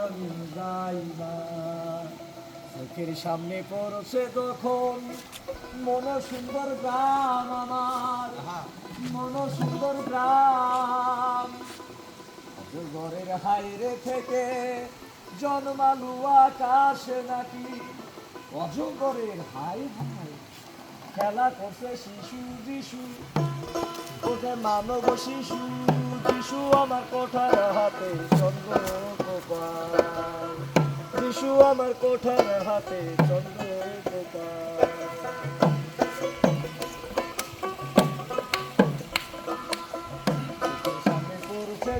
আমি চোখের সামনে পড়ছে যখন মন সুন্দর গ্রাম আমার মন সুন্দর গ্রাম। ঘরের হাইরে থেকে জন্মালু আকাশে নাকি অজগরের হাই হাই। খেলা করছে শিশু যিশু ওকে মানব শিশু। যিশু আমার কোঠার হাতে চন্দ্র গোপাল যিশু আমার কোঠার হাতে চন্দ্র গোপাল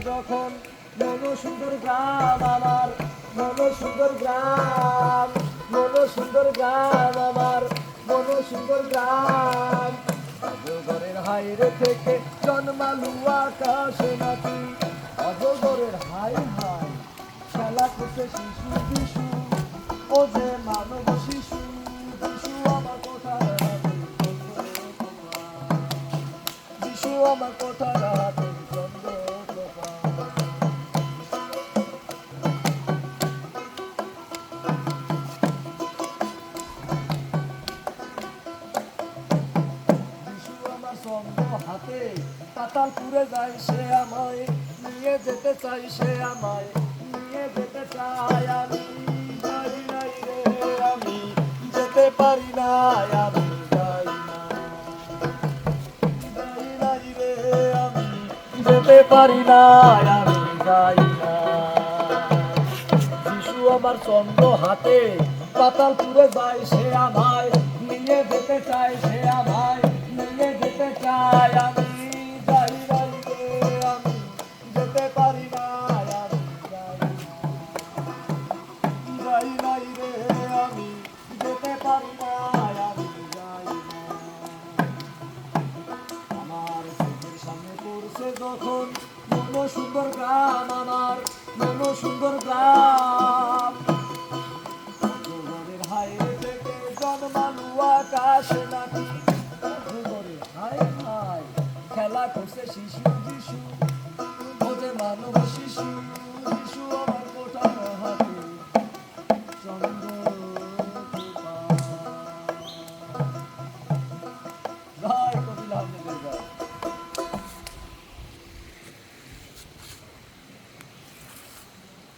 যখন মন সুন্দর গ্রাম আমার মন সুন্দর গ্রাম মন সুন্দর গ্রাম আমার মন সুন্দর গ্রাম। অজগরের হাইরে থেকে জন্মালু আকাশে নাকি? অজগরের হাই হাই, খেলা করছে শিশু শিশু ও যে মানব শিশু শিশু আমার কথা। যিশু আমার কথা হাতে চন্দ্র হাতে। পাতালপুরে যায় সে আমায়, নিয়ে যেতে চাই সে আমায়। নিয়ে যেতে চাই আমি নাই রে আমি, যেতে পারি না আমি যেতে পারি না আমার চন্দ্র হাতে পাতাল পুরে যায় সে আমায়, নিয়ে যেতে চায় সে আমায়। যেতে আমি যাই নাই আমি যেতে পারি না আমি যাই না যাই নাই রে আমি যেতে পারি না আমি যাই আমার চোখের সামনে পড়ছে যখন মন সুন্দর গ্রাম আমার মন সুন্দর গ্রাম হায় থেকে জন্মালু আকাশে নাকি বাবা খুঁজছে শিশু যিশু খোঁজে মানব শিশু।